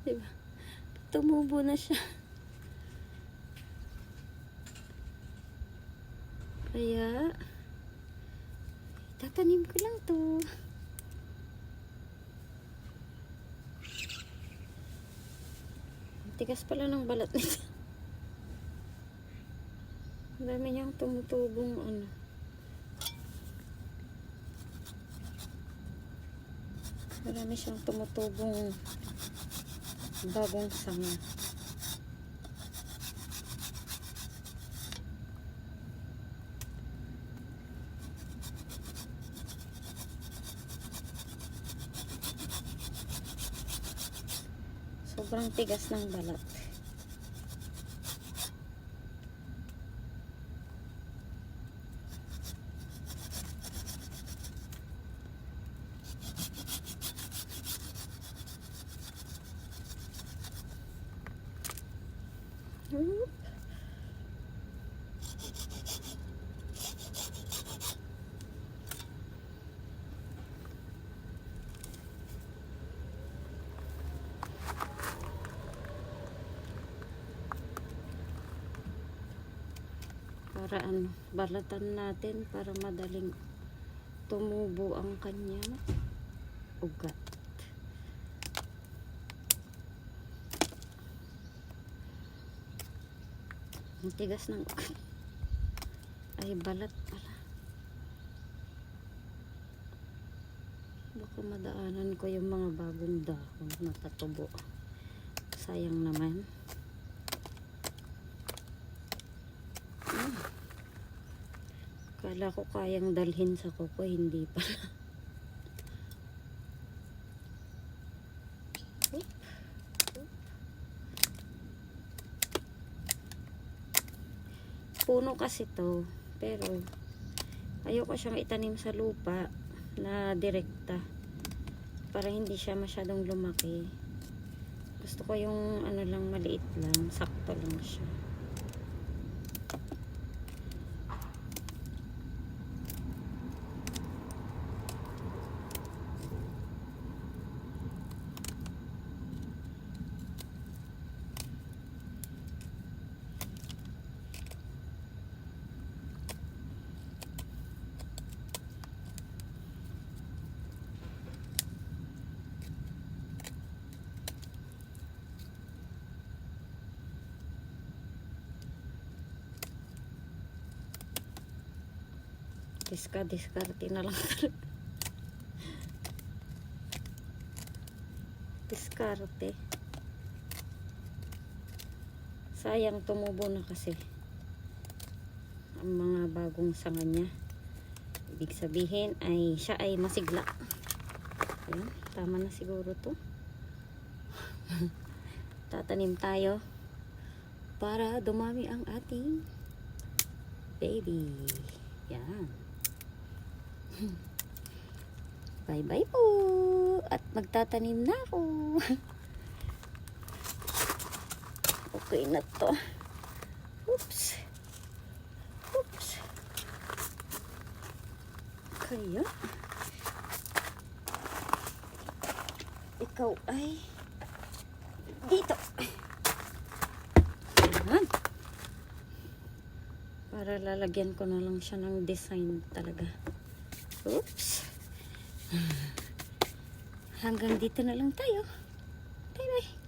Diba? Tumubo na siya. Kaya, tatanim ko lang to. Tigas pala ng balat nito. Dami niyang tumutubong ano. Marami siyang tumutubong bagong sanga. Sobrang tigas ng balat. Para ano, balatan natin para madaling tumubo ang kanyang ugat. Ang tigas ng ugat. Ay, balat pala. Baka madaanan ko yung mga bagong dahon na tatubo. Sayang naman. Kala ko kayang dalhin sa kuko, hindi pala. Puno kasi to, pero ayoko siyang itanim sa lupa na direkta para hindi siya masyadong lumaki. Gusto ko yung ano lang maliit lang, sakto lang siya. Diska, diskarte na lang. diskarte. Sayang tumubo na kasi ang mga bagong sanga niya. Ibig sabihin ay siya ay masigla. Ayan, tama na siguro to. Tatanim tayo para dumami ang ating baby. Yan. Bye-bye po. At magtatanim na ako. okay na to. Oops. Oops. Kaya, ikaw ay dito. Ayan. Para lalagyan ko na lang siya ng design talaga. Oops. Hanggang dito na lang tayo. Bye-bye.